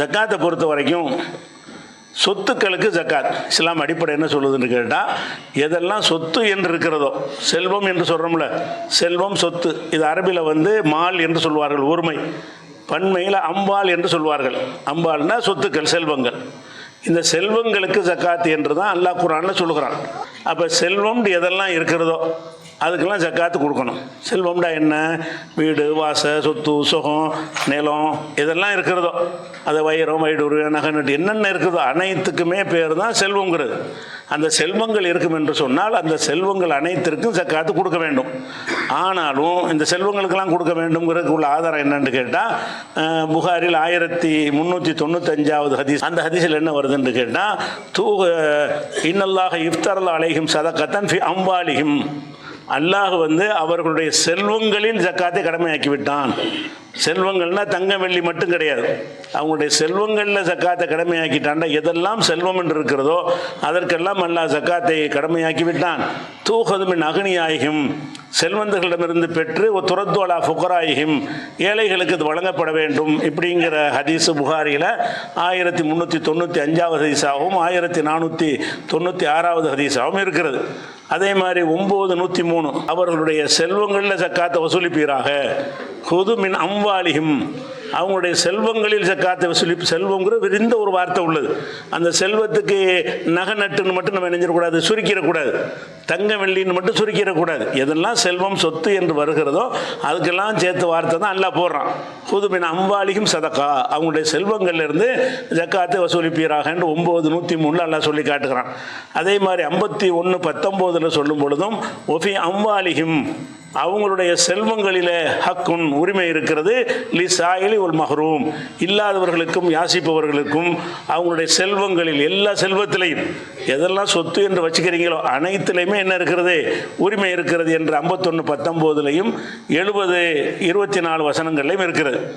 ஜக்காத்தை பொறுத்த வரைக்கும் சொத்துக்களுக்கு ஜக்காத். இஸ்லாம் அடிப்படை என்ன சொல்லுதுன்னு கேட்டால் எதெல்லாம் சொத்து என்று இருக்கிறதோ செல்வம் என்று சொல்கிறோம்ல செல்வம் சொத்து. இது அரபியில் வந்து மால் என்று சொல்வார்கள் ஒருமை. பன்மையில் அம்பாள் என்று சொல்வார்கள். அம்பாள்னா சொத்துக்கள் செல்வங்கள். இந்த செல்வங்களுக்கு ஜக்காத் என்று தான் அல்லாஹ் குரானில் சொல்லுகிறான். அப்போ செல்வம் எதெல்லாம் இருக்கிறதோ அதுக்கெல்லாம் ஜக்காத்து கொடுக்கணும். செல்வம்டா என்ன? வீடு வாசை சொத்து சுகம் நிலம் இதெல்லாம் இருக்கிறதோ. அது வைரம் வைடூர் நகநட்டு என்னென்ன இருக்குதோ அனைத்துக்குமே பேர் தான் செல்வங்கிறது. அந்த செல்வங்கள் இருக்கும் என்று சொன்னால் அந்த செல்வங்கள் அனைத்திற்கும் ஜக்காத்து கொடுக்க வேண்டும். ஆனாலும் இந்த செல்வங்களுக்கெல்லாம் கொடுக்க வேண்டும்ங்கிறதுக்கு உள்ள ஆதாரம் என்னன்னு கேட்டால் புகாரில் ஆயிரத்தி முந்நூற்றி தொண்ணூத்தஞ்சாவது ஹதீஸ். அந்த ஹதீஸில் என்ன வருதுன்னு கேட்டால் தூ இன்னல்லாக இஃப்தரல் அலைகும் சதக்கத்தன் ஃபி அம்பாலிகும் அல்லாஹ் வந்து அவர்களுடைய செல்வங்களில் ஜக்காத்தை கடமையாக்கி விட்டான் செல்வங்கள்னா தங்கம் வெள்ளி மட்டும் கிடையாது. அவங்களுடைய செல்வங்களில் ஜக்காத்தை கடமையாக்கிட்டான்டா எதெல்லாம் செல்வம் என்று இருக்கிறதோ அதற்கெல்லாம் அல்லாஹ் ஜக்காத்தை கடமையாக்கி விட்டான் தூகதுமின் அகனியாயிகும் செல்வந்தர்களிடமிருந்து பெற்று ஒரு துரத்தோலா ஃபுகராயிகும் ஏழைகளுக்கு இது வழங்கப்பட வேண்டும் இப்படிங்கிற ஹதீஸ் புகாரியில் ஆயிரத்தி முந்நூற்றி தொண்ணூற்றி அஞ்சாவது ஹதீஸாகவும் ஆயிரத்தி நானூற்றி தொண்ணூற்றி ஆறாவது ஹதீஸாகவும் இருக்கிறது. அதே மாதிரி ஒம்பது நூற்றி மூணு அவர்களுடைய செல்வங்களில் சக்காத்த வசூலிப்பீராக. ஹுது மின் அவங்களுடைய செல்வங்களில் ஜக்காத்தை வசூலிப்பு செல்வங்கிற விரிந்த ஒரு வார்த்தை உள்ளது. அந்த செல்வத்துக்கு நகை நட்டுன்னு மட்டும் நம்ம நினைஞ்சிடக்கூடாது சுருக்கிடக்கூடாது. தங்க வெள்ளின்னு மட்டும் சுருக்கிடக்கூடாது. எதெல்லாம் செல்வம் சொத்து என்று வருகிறதோ அதுக்கெல்லாம் சேர்த்து வார்த்தை தான் நல்லா போடுறான். புதுமின் அம்பாலிகும் சதக்கா. அவங்களுடைய செல்வங்கள்லேருந்து ஜக்காத்து வசூலிப்பீராக என்று ஒம்பது நூற்றி மூணில் எல்லாம் சொல்லி காட்டுகிறான். அதே மாதிரி ஐம்பத்தி ஒன்று பத்தொம்போதில் சொல்லும் பொழுதும் ஒஃபி அம்பாலிகும் அவங்களுடைய செல்வங்களிலே ஹக்குன் உரிமை இருக்கிறது. லி சாயிலி உல் மஹரூம். இல்லாதவர்களுக்கும் யாசிப்பவர்களுக்கும் அவங்களுடைய செல்வங்களில் எல்லா செல்வத்திலையும் எதெல்லாம் சொத்து என்று வச்சுக்கிறீங்களோ அனைத்திலையுமே என்ன இருக்கிறது? உரிமை இருக்கிறது என்று ஐம்பத்தொன்று பத்தொம்போதுலையும் எழுபது இருபத்தி நாலு வசனங்கள்லையும் இருக்கிறது.